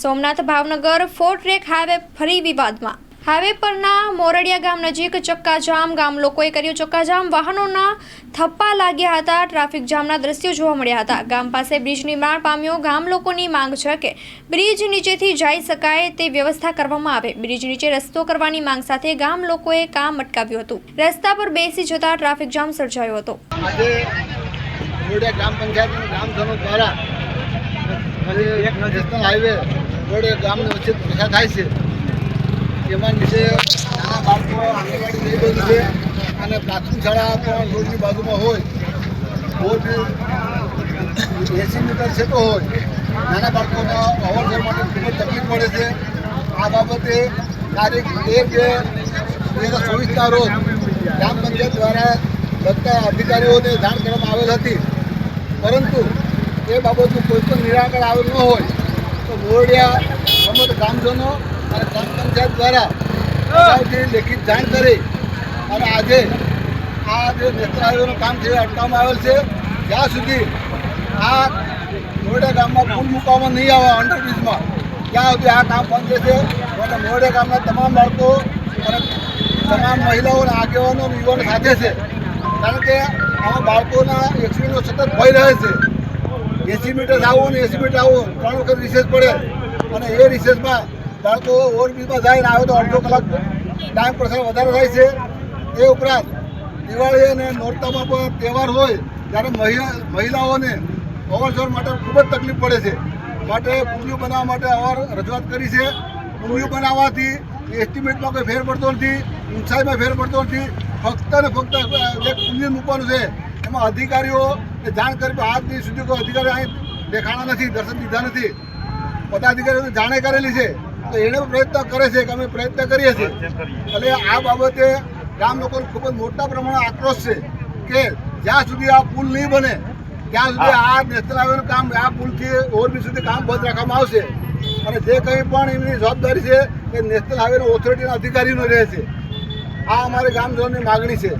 Somnath Bhavnagar four track highway ફરી વિવાદમાં. Highway પરના મોરડિયા ગામ નજીક ચક્કાજામ ગામ લોકોએ કર્યું ચક્કાજામ. વાહનોના થપ્પા લાગ્યા હતા. ટ્રાફિક જામના દ્રશ્યો જોવા મળ્યા હતા. ગામ પાસે બ્રિજ નિર્માણ પામ્યો. ગામ લોકોની માંગ છે કે બ્રિજ નીચેથી જઈ શકાય તે વ્યવસ્થા કરવામાં આવે. બ્રિજ નીચે રસ્તો કરવાની માંગ સાથે ગામ લોકોએ કામ અટકાવ્યું હતું. રસ્તા પર બેસી જતા ટ્રાફિક જામ સર્જાયો હતો. જોડે ગ્રામ પંચાયતના ગ્રામજનો દ્વારા એક નેશનલ હાઈવે જોડે ગામની વચ્ચે ભેગા થાય છે એમાં નીચે નાના બાળકો આંગણવાડી લઈ રહી છે અને પ્રાથમિક શાળા પણ રોડની બાજુમાં હોય. રોડ એસી મીટર છેટો હોય. નાના બાળકોને અવર જવર માટે ખૂબ જ તકલીફ પડે છે. આ બાબતે તારીખ એક બે બે હજાર ચોવીસના રોજ ગ્રામ પંચાયત દ્વારા બધા અધિકારીઓને જાણ કરવામાં આવેલ હતી. પરંતુ એ બાબતનું કોઈ પણ નિરાકરણ આવેલ ન હોય. તો મોરડિયા સમગ્ર ગામજનો અને ગ્રામ પંચાયત દ્વારા લેખિત જાણ કરી અને આજે આ જે હાઈવેનું કામ છે અટકાવવામાં આવેલ છે. જ્યાં સુધી આ મોરડા ગામમાં પુલ મૂકવામાં નહીં આવે અંડરબ્રિજમાં, ત્યાં સુધી આ કામ બંધ રહેશે. અને મોરડા ગામના તમામ બાળકો અને તમામ મહિલાઓ અને આગેવાનો યુવાનો સાથે છે. કારણ કે આવા બાળકોના એક્સિડન્ટનો સતત ભય રહે છે. એસી મીટર આવો અને એસી મીટર આવો, ત્રણ વખત રિસેસ પડે. અને એ રિસેસમાં બાળકો ઓવરબ્રિજમાં જાય ને આવે તો અડધો કલાક ટાઈમ પ્રસાર વધારે થાય છે. એ ઉપરાંત દિવાળી અને નોરતામાં પણ તહેવાર હોય ત્યારે મહિલા, મહિલાઓને અવરજવર માટે ખૂબ જ તકલીફ પડે છે. માટે પુલિયું બનાવવા માટે અવાર રજૂઆત કરી છે. પુલિયું બનાવવાથી એસ્ટિમેટમાં કોઈ ફેર પડતો નથી, ઊંચાઈમાં ફેર પડતો નથી. ફક્ત ને ફક્ત જે પુલિયું મૂકવાનું છે. એમાં અધિકારીઓ જાણ કરી આજ દિવસ સુધી કોઈ અધિકારી અહીં દેખાણા નથી દર્શન દીધા નથી. બધા અધિકારીઓને જાણે કરેલી છે. તો એણે પ્રયત્ન કરે છે કે અમે પ્રયત્ન કરીએ છીએ. એટલે આ બાબતે ગામ લોકોને ખૂબ જ મોટા પ્રમાણમાં આક્રોશ છે કે જ્યાં સુધી આ પુલ નહીં બને ત્યાં સુધી આ નેશનલ હાઈવેનું કામ આ પુલથી ઓવરબ્રિજ સુધી કામ બંધ રાખવામાં આવશે. અને જે કંઈ પણ એમની જવાબદારી છે એ નેશનલ હાઈવેનો ઓથોરિટીના અધિકારીનો રહે છે. આ અમારે ગામજનોની માગણી છે.